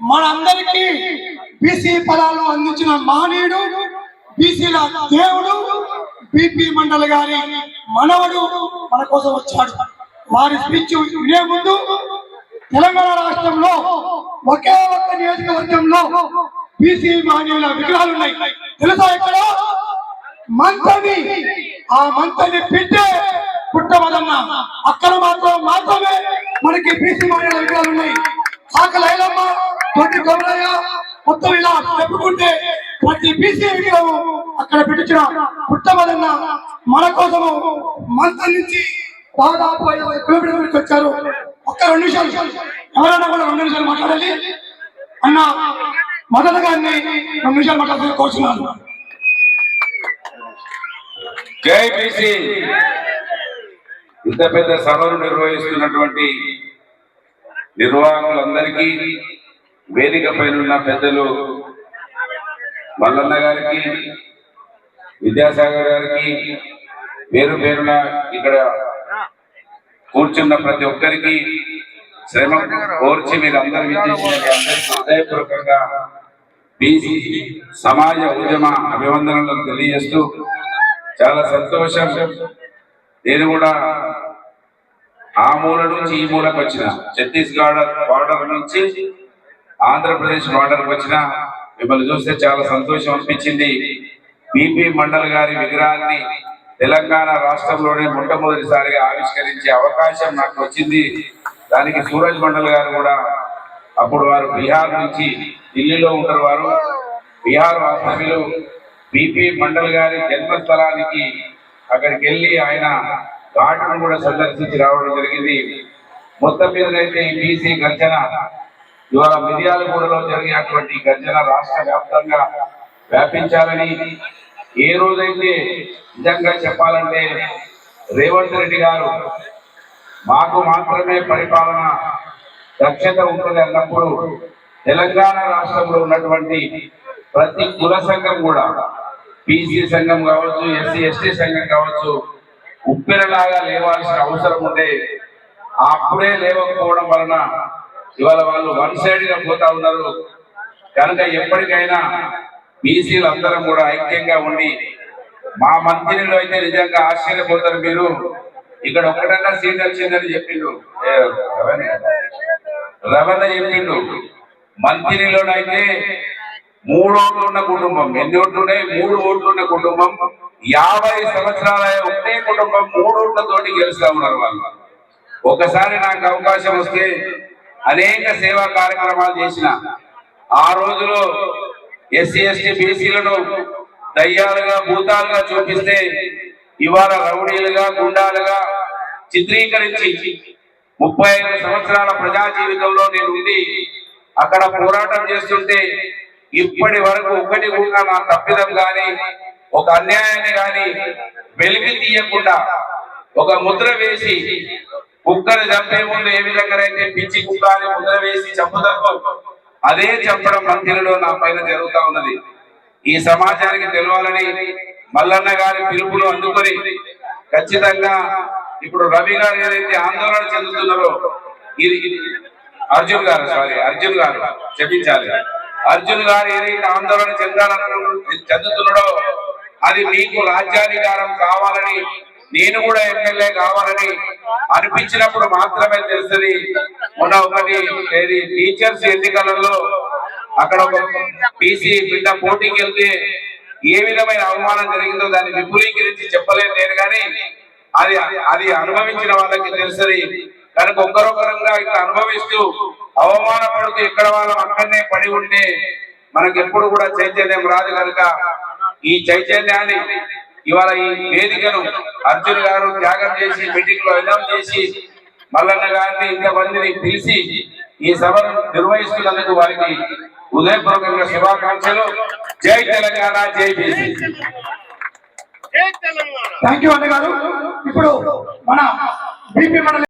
మనందరికీ బీసీ పదాలు అందించిన మహనీయుడు బీసీల దేవుడు బీపీ మండల్ గారి మనవడు మన కోసం వచ్చాడు. వారి స్పీచ్ వినే ముందు తెలంగాణ రాష్ట్రంలో ఒకే ఒక్క నియోజకవర్గంలో బీసీ మహనీయుల విగ్రహాలు ఉన్నాయి. తెలుసా ఇక్కడ? మంతని ఆ మంతని పిట్టే పుట్టవదన్న అక్కడ మాత్రం మాత్రమే మనకి బీసీ మహిళల విగ్రహాలు ఉన్నాయి. ఆకలి ఐలమ్మ తొట్టి మొత్తం ఇలా చెప్పుకుంటే ప్రతి బీసీ అక్కడ పెట్టించిన పుట్టబదన్న మన కోసము మంతన్ నుంచి దాదాపు ఐదు కిలోమీటర్ల నుంచి వచ్చారు. ఒక్క రెండు నిమిషాలు. ఎవరైనా కూడా రెండు నిమిషాలు మాట్లాడాలి అన్న మదన గారిని రెండు నిమిషాలు మాట్లాడుతూ కోరుతున్నాను జై ఇంత పెద్ద సభను నిర్వహిస్తున్నటువంటి నిర్వాహకులందరికీ వేదిక పైన ఉన్న పెద్దలు మల్లన్న గారికి విద్యాసాగర్ గారికి పేరు పేరున ఇక్కడ కూర్చున్న ప్రతి ఒక్కరికి శ్రమ కోర్చి మీరు అందరు హృదయపూర్వకంగా బీసీ సమాజ ఉద్యమ అభివందనలను తెలియజేస్తూ చాలా సంతోషం. నేను కూడా ఆ మూల నుంచి ఈ మూలకు వచ్చిన. ఛత్తీస్గఢ్ బార్డర్ నుంచి ఆంధ్రప్రదేశ్ బార్డర్ వచ్చిన మిమ్మల్ని చూస్తే చాలా సంతోషం అనిపించింది. బీపీ మండల్ గారి విగ్రహాన్ని తెలంగాణ రాష్ట్రంలోనే మొట్టమొదటిసారిగా ఆవిష్కరించే అవకాశం నాకు వచ్చింది. దానికి సూరజ్ మండల్ గారు కూడా అప్పుడు వారు బీహార్ నుంచి ఢిల్లీలో ఉంటారు వారు. బీహార్ వాస్తవ్యులు బీపీ మండల్ గారి జన్మస్థలానికి అక్కడికి వెళ్ళి ఆయన ఘాటును కూడా సందర్శించి రావడం జరిగింది. మొత్తం మీదనైతే ఈ బీసీ గర్జన ఇవాళ మిర్యాలగూడలో జరిగినటువంటి గర్జన రాష్ట్ర వ్యాప్తంగా వ్యాపించాలని ఏ రోజైతే నిజంగా చెప్పాలంటే రేవంత్ రెడ్డి గారు మాకు మాత్రమే పరిపాలన దక్షత ఉంటుంది అన్నప్పుడు తెలంగాణ రాష్ట్రంలో ఉన్నటువంటి ప్రతి కుల సంఘం కూడా బీసీ సంఘం కావచ్చు ఎస్సీ ఎస్టీ సంఘం కావచ్చు ఉప్పెనలాగా లేవాల్సిన అవసరం ఉండే అప్పుడే లేవకపోవడం వలన ఇవాళ వాళ్ళు వన్ సైడ్గా పోతా ఉన్నారు. కనుక ఎప్పటికైనా బీసీలు అందరం కూడా ఐక్యంగా ఉండి మా మంత్రిలో అయితే నిజంగా ఆశ్చర్యపోతారు మీరు. ఇక్కడ ఒక్కటన్నా సీట్ వచ్చిందని చెప్పిండు. రవణ? రవణ చెప్పిండు. మంత్రిలోనైతే మూడు ఓట్లు ఉన్న కుటుంబం. ఎన్ని ఓట్లు ఉన్నాయి? మూడు ఓట్లు ఉన్న కుటుంబం. యాభై సంవత్సరాల ఒకటే కుటుంబం మూడు ఓట్లతోటి గెలుస్తా ఉన్నారు వాళ్ళు. ఒకసారి నాకు అవకాశం వస్తే అనేక సేవా కార్యక్రమాలు చేసిన. ఆ రోజులో ఎస్సీ ఎస్టీ బీసీలను దయ్యాలుగా భూతాలుగా చూపిస్తే ఇవాళ రౌడీలుగా గుండాలుగా చిత్రీకరించి ముప్పై ఐదు సంవత్సరాల ప్రజా జీవితంలో నేను ఉండి అక్కడ పోరాటం చేస్తుంటే ఇప్పటి వరకు ఒకటి కూడా నా తప్పిదం కానీ ఒక అన్యాయాన్ని కానీ వెలికి తీయకుండా ఒక ముద్ర వేసి కుక్కను చంపే ముందు ఏ విధంగా అయితే పిచ్చి కుక్క అని ముద్ర వేసి చంపుతారో అదే చంపడం మంత్రిలో నా పైన జరుగుతా ఉన్నది. ఈ సమాజానికి తెలవాలని మల్లన్న గారి పిలుపును అందుకొని ఖచ్చితంగా ఇప్పుడు రవి గారు ఏదైతే ఆందోళన చెందుతున్నారో ఇది అర్జున్ గారు సారీ అర్జున్ గారు చెప్పించాలి అర్జున్ గారు ఏదైతే ఆందోళన చెందాలను చెందుతున్నాడో అది మీకు రాజ్యాధికారం కావాలని నేను కూడా ఎమ్మెల్యే కావాలని అనిపించినప్పుడు మాత్రమే తెలుస్తుంది. మొన్న ఒకటి ఏది టీచర్స్ ఎన్నికలలో అక్కడ ఒక బీసీ బిడ్డ పోటీకి వెళ్తే ఏ విధమైన అవమానం జరిగిందో దాన్ని విపులీకరించి చెప్పలేదు నేను కానీ అది అది అనుభవించిన వాళ్ళకి తెలుసది కనుక ఒక్కరొక్కరంగా ఇక్కడ అనుభవిస్తూ అవమానపడుతూ ఎక్కడ వాళ్ళం అక్కడనే పడి ఉంటే మనకి ఎప్పుడు కూడా చైతన్యం రాదు కనుక ఈ చైతన్యాన్ని ఇవాళ ఈ వేదికను అర్జున్ గారు త్యాగం చేసి మీటింగ్లో అనౌన్స్ చేసి మల్లన్న గారిని ఇంతమందిని పిలిచి ఈ సభను నిర్వహిస్తున్నందుకు వారికి ఉదయపూర్వకంగా శుభాకాంక్షలు. జై తెలంగాణ జై బీసీ. థ్యాంక్ యూ అన్న గారు ఇప్పుడు మన బీపీ మండలి